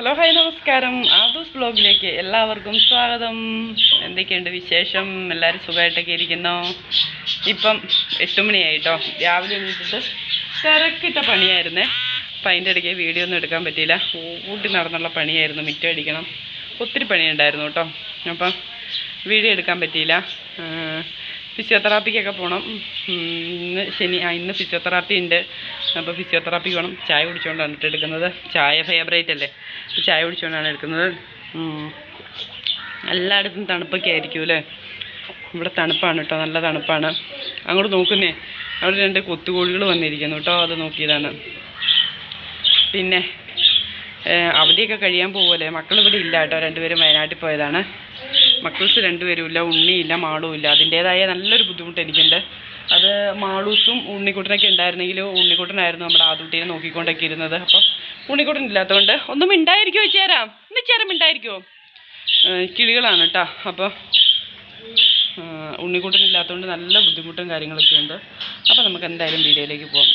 Hello hi നമസ്കാരം. ആദൂസ് ബ്ലോഗിലേക്ക് എല്ലാവർക്കും സ്വാഗതം. എന്തൊക്കെയുണ്ട് വിശേഷം? എല്ലാവരും സുഖമായിട്ടൊക്കെ ഇരിക്കുന്നോ? ഇപ്പം എട്ട് മണിയായിട്ടോ. രാവിലെ എണീറ്റിട്ട് തിരക്കിട്ട പണിയായിരുന്നേ. അപ്പം അതിന്റെ ഇടയ്ക്ക് വീഡിയോ ഒന്നും എടുക്കാൻ പറ്റിയില്ല. ഊട്ടി നടന്നുള്ള പണിയായിരുന്നു. മിറ്റടിക്കണം ഒത്തിരി പണിയുണ്ടായിരുന്നു കേട്ടോ. അപ്പം വീഡിയോ എടുക്കാൻ പറ്റിയില്ല. ഫിസിയോതെറാപ്പിക്കൊക്കെ പോകണം ഇന്ന് ശനി ആ ഇന്ന് ഫിസിയോതെറാപ്പി ഉണ്ട്. അപ്പോൾ ഫിസിയോതെറാപ്പി വേണം. ചായ കുടിച്ചുകൊണ്ടാണ് കേട്ടോ എടുക്കുന്നത്. ചായ ഫേവറേറ്റ് അല്ലേ? ചായ കുടിച്ചുകൊണ്ടാണ് എടുക്കുന്നത്. എല്ലായിടത്തും തണുപ്പൊക്കെ ആയിരിക്കും അല്ലേ? ഇവിടെ തണുപ്പാണ് കേട്ടോ നല്ല തണുപ്പാണ്. അങ്ങോട്ട് നോക്കുന്നേ. അവിടെ രണ്ട് കൊത്തുകോഴികൾ വന്നിരിക്കുന്നു കേട്ടോ അത് നോക്കിയതാണ്. പിന്നെ അവധിയൊക്കെ കഴിയാൻ പോകുമല്ലേ മക്കളിവിടെ ഇല്ല കേട്ടോ രണ്ടുപേരും വയനാട്ടിൽ പോയതാണ്. മക്കൾസ് രണ്ടുപേരും ഇല്ല ഉണ്ണിയില്ല മാളും ഇല്ല അതിന്റേതായ നല്ലൊരു ബുദ്ധിമുട്ട് എനിക്കുണ്ട്. അത് മാളൂസും ഉണ്ണിക്കുട്ടനൊക്കെ ഉണ്ടായിരുന്നെങ്കിൽ ഉണ്ണിക്കുട്ടനായിരുന്നു നമ്മുടെ ആദുട്ടീനെ നോക്കിക്കൊണ്ടൊക്കെ ഇരുന്നത്. അപ്പോൾ ഉണ്ണിക്കുട്ടൻ ഇല്ലാത്തതുകൊണ്ട് ഒന്നും ഉണ്ടായിരിക്കുമോ ചേരാം ഇന്ന് ചേരം ഉണ്ടായിരിക്കുമോ കിളികളാണ് കേട്ടോ അപ്പോൾ ഉണ്ണിക്കുട്ടൻ ഇല്ലാത്തതുകൊണ്ട് നല്ല ബുദ്ധിമുട്ടും കാര്യങ്ങളൊക്കെ ഉണ്ട്. അപ്പോൾ നമുക്ക് എന്തായാലും വീഡിയോയിലേക്ക് പോകാം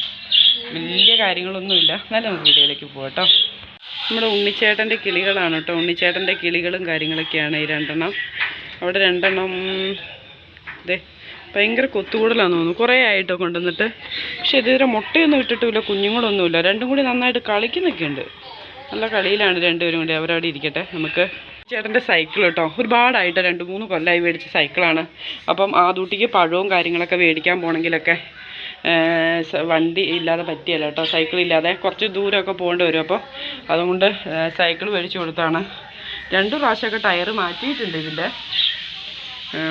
വലിയ കാര്യങ്ങളൊന്നുമില്ല. എന്നാലും നമുക്ക് വീഡിയോയിലേക്ക് പോകാം കേട്ടോ നമ്മുടെ ഉണ്ണിച്ചേട്ടന്റെ കിളികളാണ് കേട്ടോ ഉണ്ണിച്ചേട്ടന്റെ കിളികളും കാര്യങ്ങളൊക്കെയാണ് ഈ രണ്ടെണ്ണം. അവിടെ രണ്ടെണ്ണം ഇതേ ഭയങ്കര കൊത്തുകൂടലാന്ന് തോന്നുന്നു. കുറേ ആയിട്ടോ കൊണ്ടുവന്നിട്ട്. പക്ഷെ ഇതുവരെ മുട്ടയൊന്നും ഇട്ടിട്ടുമില്ല കുഞ്ഞുങ്ങളൊന്നുമില്ല. രണ്ടും കൂടി നന്നായിട്ട് കളിക്കുന്നൊക്കെ ഉണ്ട് നല്ല കളിയിലാണ് രണ്ടുപേരും കൂടി അവരവിടെ ഇരിക്കട്ടെ നമുക്ക്. ചേട്ടന്റെ സൈക്കിൾ കേട്ടോ. ഒരുപാടായിട്ട് രണ്ട് മൂന്ന് കൊല്ലമായി മേടിച്ച സൈക്കിളാണ്. അപ്പം ആ ദൂട്ടിക്ക് പഴവും കാര്യങ്ങളൊക്കെ മേടിക്കാൻ പോകണമെങ്കിലൊക്കെ വണ്ടി ഇല്ലാതെ പറ്റിയല്ല കേട്ടോ. സൈക്കിൾ ഇല്ലാതെ കുറച്ച് ദൂരമൊക്കെ പോകേണ്ടി വരും. അപ്പോൾ അതുകൊണ്ട് സൈക്കിൾ മേടിച്ച് കൊടുത്താണ്. രണ്ട് പ്രാവശ്യമൊക്കെ ടയർ മാറ്റിയിട്ടുണ്ട് ഇതിന്റെ.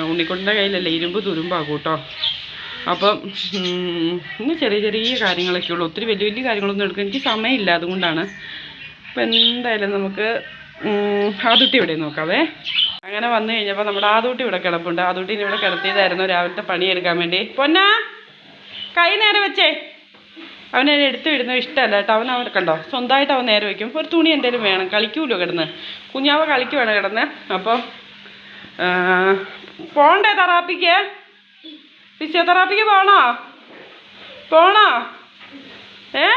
ഉണ്ണിക്കൊണ്ടിന്റെ കയ്യിലല്ലേ ഇരുമ്പ് തുരുമ്പാകും കേട്ടോ. അപ്പം ഇന്ന് ചെറിയ ചെറിയ കാര്യങ്ങളൊക്കെ ഉള്ളൂ. ഒത്തിരി വലിയ വലിയ കാര്യങ്ങളൊന്നും എടുക്കാൻ എനിക്ക് സമയമില്ല അതുകൊണ്ടാണ്. അപ്പം എന്തായാലും നമുക്ക് ആദൂട്ടി ഇവിടെ നോക്കാവേ. അങ്ങനെ വന്നു കഴിഞ്ഞപ്പോൾ നമ്മുടെ ആദൂട്ടി ഇവിടെ കിടപ്പുണ്ട്. ആദൂട്ടീനെ ഇവിടെ കിടത്തിയതായിരുന്നു രാവിലത്തെ പണിയെടുക്കാൻ വേണ്ടി. പൊന്നാ കൈ നേരെ വെച്ചേ. അവനെ എടുത്തു വിടുന്നത് ഇഷ്ടമല്ല കേട്ടോ. അവൻ അവൻ കണ്ടോ? സ്വന്തമായിട്ട് അവൻ നേരെ വയ്ക്കും. ഒരു തുണി എന്തെങ്കിലും വേണം. കളിക്കൂലോ കിടന്ന്? കുഞ്ഞാവ കളിക്കുവാണ് കിടന്ന്. അപ്പം പോണ്ടേ തെറാപ്പിക്ക്? ഫിസിയോതെറാപ്പിക്ക് പോണോ? പോണോ? ഏ?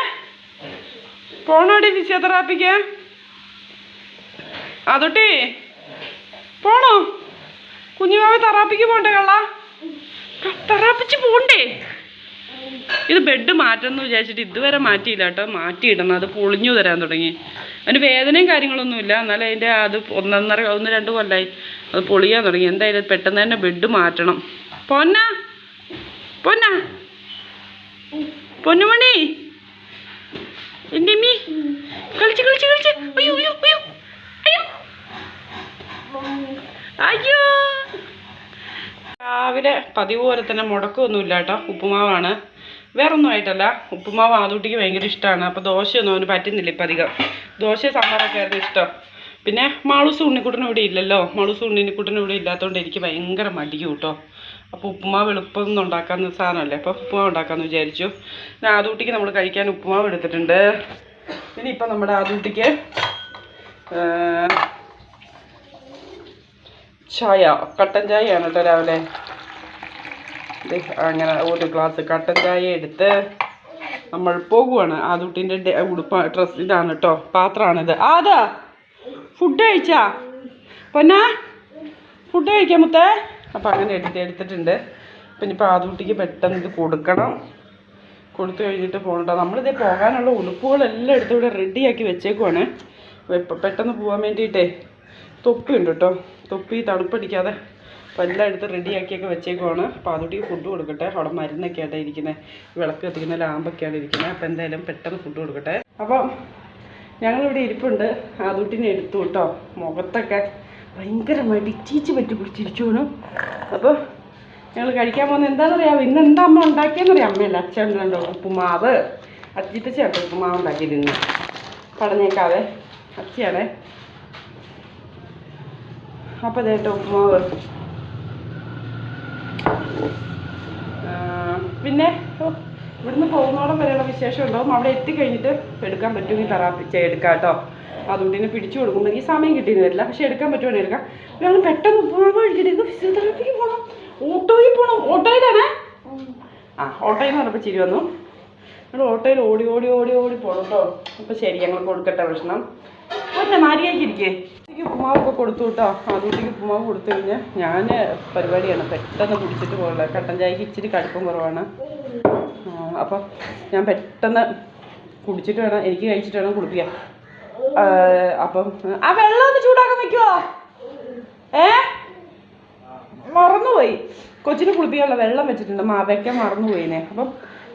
പോണോടി ഫിസിയോതെറാപ്പിക്ക്? അതൊട്ടി പോണോ? കുഞ്ഞുമാവ് തെറാപ്പിക്ക് പോണ്ടേ കള്ള? തെറാപ്പിച്ച് പോണ്ടേ? ഇത് ബെഡ് മാറ്റണമെന്ന് വിചാരിച്ചിട്ട് ഇതുവരെ മാറ്റിയില്ല കേട്ടോ. മാറ്റിയിടണം. അത് പൊളിഞ്ഞു തരാൻ തുടങ്ങി. അതിന് വേദനയും കാര്യങ്ങളൊന്നുമില്ല എന്നാലും അതിന്റെ അത് ഒന്നൊന്നര ഒന്ന് രണ്ട് കൊല്ലായി. അത് പൊളിയാൻ തുടങ്ങി. എന്തായാലും പെട്ടെന്ന് തന്നെ ബെഡ് മാറ്റണം. പൊന്ന? പൊന്ന? പൊന്നുമണി? എന്റെ കളിച്ച് കളിച്ച് കളിച്ച്. അയ്യോ അയ്യോ അയ്യോ. അയ്യോ. അയ്യോ. രാവിലെ പതിവ് പോലെ തന്നെ മുടക്കമൊന്നുമില്ല കേട്ടോ ഉപ്പുമാവാണ്. വേറൊന്നും ആയിട്ടല്ല. ഉപ്പുമാവ് ആദൂട്ടിക്ക് ഭയങ്കര ഇഷ്ടമാണ് അപ്പോൾ ദോശയൊന്നും അവന് പറ്റുന്നില്ല ഇപ്പം അധികം. ദോശ സാമ്പാറൊക്കെ ആയിരുന്നു ഇഷ്ടം. പിന്നെ മാളൂസ് ഉണ്ണിക്കുട്ടനും ഇവിടെ ഇല്ലല്ലോ. മാളൂസ് ഉണ്ണിക്കുട്ടനും ഇവിടെ ഇല്ലാത്തതുകൊണ്ട് എനിക്ക് ഭയങ്കര മടിക്കും കേട്ടോ അപ്പോൾ ഉപ്പുമാവ് എളുപ്പമൊന്നും ഉണ്ടാക്കാവുന്ന സാധനമല്ലേ? അപ്പോൾ ഉപ്പുമാവ് ഉണ്ടാക്കാമെന്ന് വിചാരിച്ചു. പിന്നെ ആദൂട്ടിക്ക് നമ്മൾ കഴിക്കാൻ ഉപ്പുമാവ് എടുത്തിട്ടുണ്ട്. പിന്നെ ഇപ്പം നമ്മുടെ ആദൂട്ടിക്ക് ചായ കട്ടൻ ചായയാണ് കേട്ടോ രാവിലെ. അങ്ങനെ ഒരു ഗ്ലാസ് കട്ടൻ ചായ എടുത്ത് നമ്മൾ പോകുവാണ്. ആദുട്ടിന്റെ ഉടുപ്പ ഡ്രസ് ഇതാണ് കേട്ടോ പാത്രമാണിത്. ആദാ ഫുഡ് കഴിച്ചാ. പൊന്നാ ഫുഡ് കഴിക്കാം മുത്തേ. അപ്പം അങ്ങനെ എടുത്ത് എടുത്തിട്ടുണ്ട്. പിന്നെ ഇപ്പോൾ ആദുട്ടിക്ക് പെട്ടെന്ന് ഇത് കൊടുക്കണം. കൊടുത്തു കഴിഞ്ഞിട്ട് പോകണ്ടോ. നമ്മളിതേ പോകാനുള്ള ഉടുപ്പുകളെല്ലാം എടുത്ത് ഇവിടെ റെഡിയാക്കി വെച്ചേക്കുവാണ്. പെട്ടെന്ന് പോകാൻ വേണ്ടിയിട്ടേ തൊപ്പി ഉണ്ട് കേട്ടോ തൊപ്പി തണുപ്പടിക്കാതെ പല്ലെടുത്ത് റെഡിയാക്കിയൊക്കെ വെച്ചേക്കുവാണ്. അപ്പോൾ അതുകൂടി ഫുഡ് കൊടുക്കട്ടെ. അവിടെ മരുന്നൊക്കെ ആയിട്ടാണ് ഇരിക്കുന്നത് വിളക്ക് കത്തിക്കുന്ന ലാമ്പൊക്കെയാണ് ഇരിക്കുന്നത് അപ്പോൾ എന്തായാലും പെട്ടെന്ന് ഫുഡ് കൊടുക്കട്ടെ. അപ്പം ഞങ്ങളിവിടെ ഇരിപ്പുണ്ട്. അതുട്ടിനെ എടുത്തു കേട്ടോ. മുഖത്തൊക്കെ ഭയങ്കരമായിട്ട് ഇച്ചീച്ച് പറ്റി പിടിച്ചിരിച്ചു വേണം അപ്പോൾ ഞങ്ങൾ കഴിക്കാൻ പോകുന്നത് എന്താണെന്നറിയാമോ ഇന്ന് എന്താ അമ്മ ഉണ്ടാക്കിയെന്നറിയാം അമ്മയല്ല അച്ഛൻ ഉപ്പുമാവ്. അച്ചിട്ട് ചേട്ടൻ ഉപ്പുമാവ് ഉണ്ടാക്കിയിരുന്നു പറഞ്ഞേക്കാവേ. അച്ചിയാണേ. അപ്പോൾ ഇതേട്ടോ ഉപ്പുമാവ് പിന്നെ ഇവിടുന്ന് പോകുന്നോളം വരെയുള്ള വിശേഷം ഉണ്ടാവും അവിടെ എത്തിക്കഴിഞ്ഞിട്ട് എടുക്കാൻ പറ്റുമെങ്കിൽ തെറാപ്പി എടുക്കാം കേട്ടോ. അതുകൊണ്ട് തന്നെ പിടിച്ചു കൊടുക്കുമ്പോൾ ഈ സമയം കിട്ടിയെന്ന് വരില്ല. പക്ഷെ എടുക്കാൻ പറ്റുവാണെങ്കിൽ എടുക്കാം. ഞങ്ങൾ പെട്ടെന്ന് ഉപ്പുമാവ് കഴിക്കട്ടെ ഫിസിയോതെറാപ്പിക്ക് പോകണം ഓട്ടോയിൽ പോകണം ഓട്ടോയിലാണേ ആ ഓട്ടോയിൽ നിന്ന് പറഞ്ഞപ്പോൾ ചിരി വന്നു. ഞങ്ങൾ ഓട്ടോയിൽ ഓടി ഓടി ഓടി ഓടി പോകണം കേട്ടോ. അപ്പോൾ ശരി ഞങ്ങൾ കൊടുക്കട്ടെ ഭക്ഷണം പിന്നെ മാരിയാക്കിയിരിക്കേ എനിക്ക് ഉപ്പുമാവൊക്കെ കൊടുത്തു കേട്ടോ. ആദ്യത്തേക്ക് ഉപ്പുമാവ് കൊടുത്തു കഴിഞ്ഞാൽ ഞാൻ പരിപാടിയാണ്. പെട്ടെന്ന് കുടിച്ചിട്ട് പോകുന്നത് കട്ടൻ ചായക്ക് ഇച്ചിരി കടുപ്പം കുറവാണ്. ആ, അപ്പം ഞാൻ പെട്ടെന്ന് കുടിച്ചിട്ട് വേണം എനിക്ക് കഴിച്ചിട്ട് വേണം കുടിപ്പിക്കാൻ. ആ, അപ്പം ആ വെള്ളം ഒന്ന് ചൂടാക്കാൻ വെക്കുവോ ഏ? മറന്നുപോയി. കൊച്ചിന് കുളിപ്പിക്കാനുള്ള വെള്ളം വെച്ചിട്ടുണ്ട്. മാ വെക്കാൻ മറന്നുപോയിനെ. അപ്പം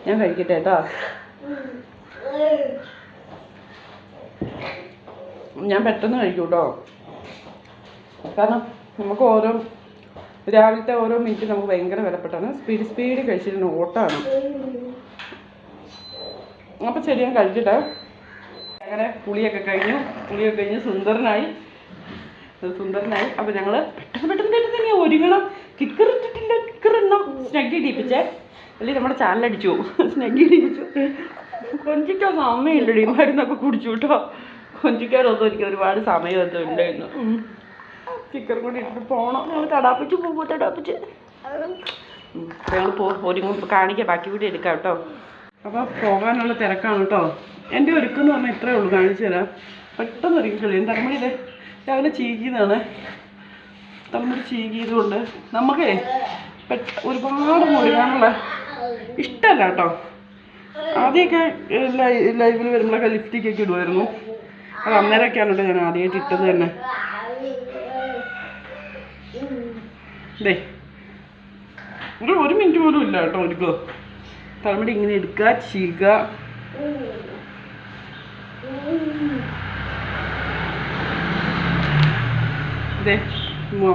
ഞാൻ കഴിക്കട്ടെ കേട്ടോ. ഞാൻ പെട്ടെന്ന് കഴിക്കും കേട്ടോ. കാരണം നമുക്ക് ഓരോ രാവിലത്തെ ഓരോ മിനിറ്റ് നമുക്ക് ഭയങ്കര വിലപ്പെട്ടാണ്. Speed speed കഴിച്ചിരുന്ന ഓട്ടാണ്. അപ്പോൾ ശരി ഞാൻ കഴിച്ചിട്ട് അങ്ങനെ പുളിയൊക്കെ കഴിഞ്ഞു. പുളിയൊക്കെ കഴിഞ്ഞ് സുന്ദരനായി. സുന്ദരനായി. അപ്പോൾ ഞങ്ങൾ പെട്ടെന്ന് പെട്ടെന്ന് പെട്ടെന്ന് തന്നെ ഒരുങ്ങണം. കിക്കറിട്ടിട്ടില്ല കിക്കറെണ്ണം സ്നഗ്ഗി ഇടിപ്പിച്ചേ. അല്ലെങ്കിൽ നമ്മുടെ ചാനലടിച്ചു പോകും സ്നഗ് ഇടിപ്പിച്ചു. കൊഞ്ചിക്കോ സമയമില്ലടി. മരുന്നൊക്കെ കുടിച്ചു കേട്ടോ. കൊഞ്ചിക്കാനൊന്നും എനിക്ക് ഒരുപാട് സമയമൊന്നും ഉണ്ടായിരുന്നു കിക്കർ കൂടി ഇട്ടിട്ട് പോകണം ഞങ്ങൾ തടാപ്പിച്ച് പോകുമ്പോൾ തടാപ്പിച്ച് ഞങ്ങൾ ഒരുങ്ങും കാണിക്കാം ബാക്കി കൂടി എടുക്കാം കേട്ടോ. അപ്പോൾ പോകാനുള്ള തിരക്കാണ് കേട്ടോ. എന്റെ ഒരുക്കെന്ന് പറഞ്ഞാൽ ഇത്രയേ ഉള്ളൂ കാണിച്ചു തരാം. പെട്ടെന്ന് ഒരുങ്ങി കഴിയും തലമുടി ഇതേ? രാവിലെ ചീകിയതാണ്. തലമുടി ചീകിയതുകൊണ്ട് നമുക്കേ പെട്ട ഒരുപാട് മുറിയാനുള്ള ഇഷ്ടമല്ല കേട്ടോ. ആദ്യമൊക്കെ ലൈവിൽ വരുമ്പോഴൊക്കെ ലിപ്സ്റ്റിക് ഒക്കെ ഇടുമായിരുന്നു അത് അന്നേരമൊക്കെയാണ് കേട്ടോ ഞാൻ ആദ്യമായിട്ട് ഇട്ടത് തന്നെ. ദേ ഒരു ഒരു മിനിറ്റ് പോലും ഇല്ല കേട്ടോ ഒരുക്കോ തലമുടി ഇങ്ങനെ എടുക്കുക ചീക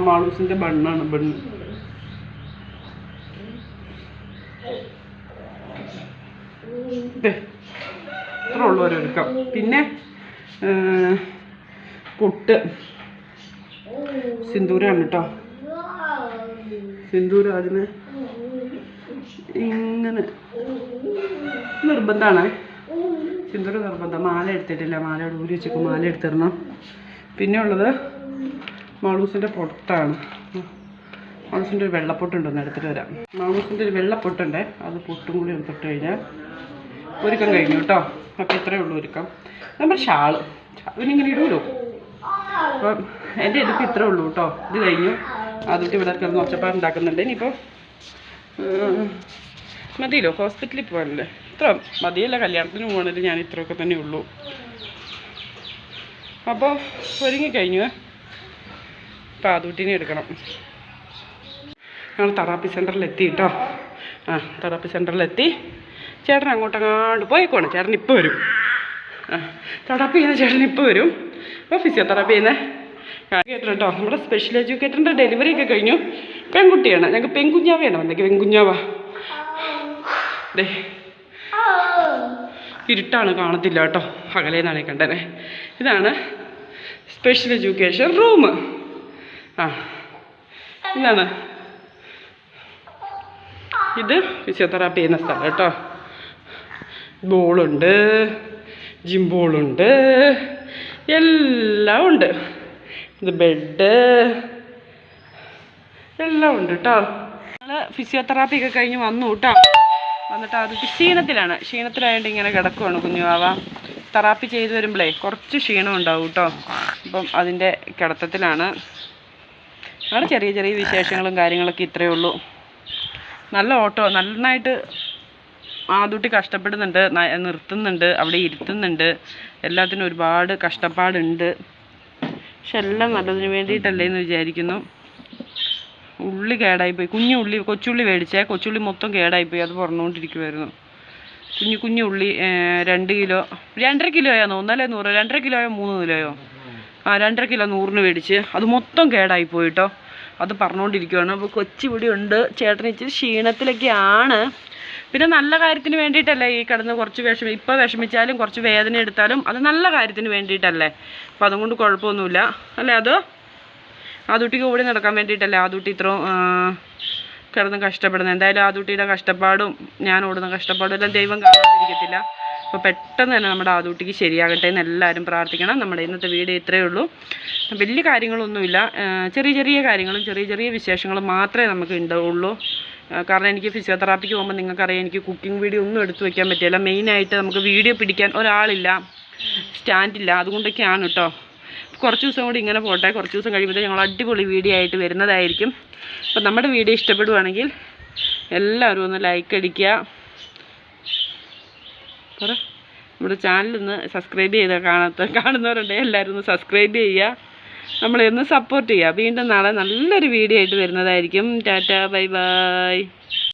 മാളൂസിന്റെ ബണ്ണാണ് ബണ്ണ്. ഇത്ര ഉള്ളവരെ എടുക്കാം. പിന്നെ പൊട്ട്. സിന്ദൂരാണ് കേട്ടോ. സിന്ദൂരം ഇങ്ങനെ നിർബന്ധമാണ് സിന്ദൂരം നിർബന്ധം. മാല എടുത്തിട്ടില്ല. മാല ഊരി വെച്ചേക്ക് മാല എടുത്തിടണം. പിന്നെ ഉള്ളത് മാളൂസിന്റെ പൊട്ടാണ്. മാളൂസിന്റെ ഒരു വെള്ളപ്പൊട്ടുണ്ടെന്ന് എടുത്തിട്ട് വരാം. മാളൂസിന്റെ ഒരു വെള്ളപ്പൊട്ടുണ്ട് അത് പൊട്ടും കൂടി ഒന്ന് തൊട്ട് കഴിഞ്ഞാൽ ഒരുക്കം കഴിഞ്ഞു കേട്ടോ. അപ്പോൾ ഇത്രയേ ഉള്ളൂ ഒരുക്കം. നമ്മൾ ഷാൾ. ഷാളിനിങ്ങനെ ഇടുമല്ലോ അപ്പം എന്റെ ഇതൊക്കെ ഇത്രയേ ഉള്ളൂ കേട്ടോ. ഇത് കഴിഞ്ഞു. ആദ്യത്തെ ഇവിടെ കിടന്ന് ഒച്ചപ്പാട് ഉണ്ടാക്കുന്നുണ്ട്. ഇനിയിപ്പോൾ മതിയല്ലോ ഹോസ്പിറ്റലിൽ പോകാനല്ലേ ഇത്ര മതിയല്ല കല്യാണത്തിന് പോകണത് ഞാൻ ഇത്രയൊക്കെ തന്നെ ഉള്ളൂ. അപ്പോൾ ഒരുങ്ങി കഴിഞ്ഞു ഇപ്പം ആദൂട്ടിനെ എടുക്കണം. ഞങ്ങൾ തെറാപ്പി സെന്ററിലെത്തി കേട്ടോ. ആ തെറാപ്പി സെന്ററിലെത്തി ചേട്ടൻ അങ്ങോട്ടങ്ങാണ്ട് പോയിക്കോണം ചേട്ടൻ ഇപ്പോൾ വരും. തെറാപ്പി ചെയ്യുന്ന ചേട്ടൻ ഇപ്പോൾ വരും. അപ്പോൾ ഫിസിയോതെറാപ്പി ചെയ്യുന്ന. കേട്ടോ കേട്ടോ നമ്മുടെ സ്പെഷ്യൽ എഡ്യൂക്കേറ്ററിന്റെ ഡെലിവറി ഒക്കെ കഴിഞ്ഞു. പെൺകുട്ടിയാണ്. ഞങ്ങൾക്ക് പെൺകുഞ്ഞാവയാണ് വന്നേക്ക് പെൺകുഞ്ഞാവ. ദേ. ഇരുട്ടാണ് കാണത്തില്ല കേട്ടോ. അകലേന്നാണ് കണ്ടേ ഇതാണ് സ്പെഷ്യൽ എഡ്യൂക്കേഷൻ റൂം ആ. ഇതാണ്. ഇത് ഫിസിയോതെറാപ്പി ചെയ്യുന്ന സ്ഥലം കേട്ടോ. ബോളുണ്ട് ജിം ബോളുണ്ട് എല്ലാം ഉണ്ട്. ഇത് ബെഡ് എല്ലാം ഉണ്ട് കേട്ടോ ഞങ്ങൾ ഫിസിയോതെറാപ്പി ഒക്കെ കഴിഞ്ഞ് വന്നു കേട്ടോ വന്നിട്ട് അത് ക്ഷീണത്തിലാണ്. ക്ഷീണത്തിലായതുകൊണ്ട് ഇങ്ങനെ കിടക്കുവാണ് കുഞ്ഞുവാവ തെറാപ്പി ചെയ്ത് വരുമ്പോഴേ കുറച്ച് ക്ഷീണം ഉണ്ടാവും കേട്ടോ അപ്പം അതിന്റെ കിടത്തത്തിലാണ്. അങ്ങനെ ചെറിയ ചെറിയ വിശേഷങ്ങളും കാര്യങ്ങളൊക്കെ ഇത്രയേ ഉള്ളൂ. നല്ല ഓട്ടോ. നന്നായിട്ട് ആദൂട്ടി കഷ്ടപ്പെടുന്നുണ്ട്. നിർത്തുന്നുണ്ട്. അവിടെ ഇരുത്തുന്നുണ്ട്. എല്ലാത്തിനും ഒരുപാട് കഷ്ടപ്പാടുണ്ട്. പക്ഷെ എല്ലാം നല്ലതിന് വേണ്ടിയിട്ടല്ലേ എന്ന് വിചാരിക്കുന്നു. ഉള്ളി കേടായിപ്പോയി. കുഞ്ഞു ഉള്ളി കൊച്ചുള്ളി മേടിച്ചേ. കൊച്ചുള്ളി മൊത്തം കേടായിപ്പോയി. അത് പറഞ്ഞുകൊണ്ടിരിക്കുമായിരുന്നു കുഞ്ഞു കുഞ്ഞു ഉള്ളി രണ്ട് കിലോ രണ്ടര കിലോയാണോ ഒന്നല്ലേ നൂറ് രണ്ടര കിലോയോ മൂന്ന് കിലോയോ? ആ രണ്ടര കിലോ നൂറിന് മേടിച്ച്. അത് മൊത്തം കേടായിപ്പോയി കേട്ടോ അത് പറഞ്ഞുകൊണ്ടിരിക്കുവാണ് അപ്പോൾ കൊച്ചിവിടെ ഉണ്ട്. ചേട്ടൻ ക്ഷീണത്തിലൊക്കെയാണ്. പിന്നെ നല്ല കാര്യത്തിന് വേണ്ടിയിട്ടല്ലേ ഈ കിടന്ന് കുറച്ച് വിഷമി ഇപ്പോൾ വിഷമിച്ചാലും കുറച്ച് വേദന എടുത്താലും അത് നല്ല കാര്യത്തിന് വേണ്ടിയിട്ടല്ലേ? അപ്പോൾ അതുകൊണ്ട് കുഴപ്പമൊന്നുമില്ല. അല്ലേ അത്? ആദൂട്ടിക്ക് ഓടി നടക്കാൻ വേണ്ടിയിട്ടല്ലേ ആദൂട്ടി ഇത്രയും കിടന്ന് കഷ്ടപ്പെടുന്നത്. എന്തായാലും ആദൂട്ടിയുടെ കഷ്ടപ്പാടും ഞാൻ ഓടുന്ന കഷ്ടപ്പാടും എല്ലാം ദൈവം കാണാതിരിക്കത്തില്ല. അപ്പോൾ പെട്ടെന്ന് തന്നെ നമ്മുടെ ആദൂട്ടിക്ക് ശരിയാകട്ടെ എന്ന് എല്ലാവരും പ്രാർത്ഥിക്കണം. നമ്മുടെ ഇന്നത്തെ വീഡിയോ ഇത്രയേ ഉള്ളൂ. വലിയ കാര്യങ്ങളൊന്നുമില്ല. ചെറിയ ചെറിയ കാര്യങ്ങളും ചെറിയ ചെറിയ വിശേഷങ്ങളും മാത്രമേ നമുക്ക് ഉണ്ടാവുള്ളൂ. കാരണം എനിക്ക് ഫിസിയോതെറാപ്പിക്ക് പോകുമ്പോൾ നിങ്ങൾക്കറിയാം എനിക്ക് കുക്കിംഗ് വീഡിയോ ഒന്നും എടുത്തു വെക്കാൻ പറ്റില്ല. മെയിനായിട്ട് നമുക്ക് വീഡിയോ പിടിക്കാൻ ഒരാളില്ല സ്റ്റാൻഡില്ല അതുകൊണ്ടൊക്കെയാണ് കേട്ടോ കുറച്ച് ദിവസം കൂടി ഇങ്ങനെ പോട്ടെ. കുറച്ച് ദിവസം കഴിയുമ്പോൾ ഞങ്ങൾ അടിപൊളി വീഡിയോ ആയിട്ട് വരുന്നതായിരിക്കും. അപ്പം നമ്മുടെ വീഡിയോ ഇഷ്ടപ്പെടുവാണെങ്കിൽ എല്ലാവരും ഒന്ന് ലൈക്ക് അടിക്കുക. പറ. നമ്മുടെ ചാനലൊന്ന് സബ്സ്ക്രൈബ് ചെയ്ത് കാണാത്ത കാണുന്നവരുണ്ടെങ്കിൽ എല്ലാവരും ഒന്ന് സബ്സ്ക്രൈബ് ചെയ്യുക. നമ്മളെ ഒന്ന് സപ്പോർട്ട് ചെയ്യുക. വീണ്ടും നാളെ നല്ലൊരു വീഡിയോ ആയിട്ട് വരുന്നതായിരിക്കും. Tata bye bye.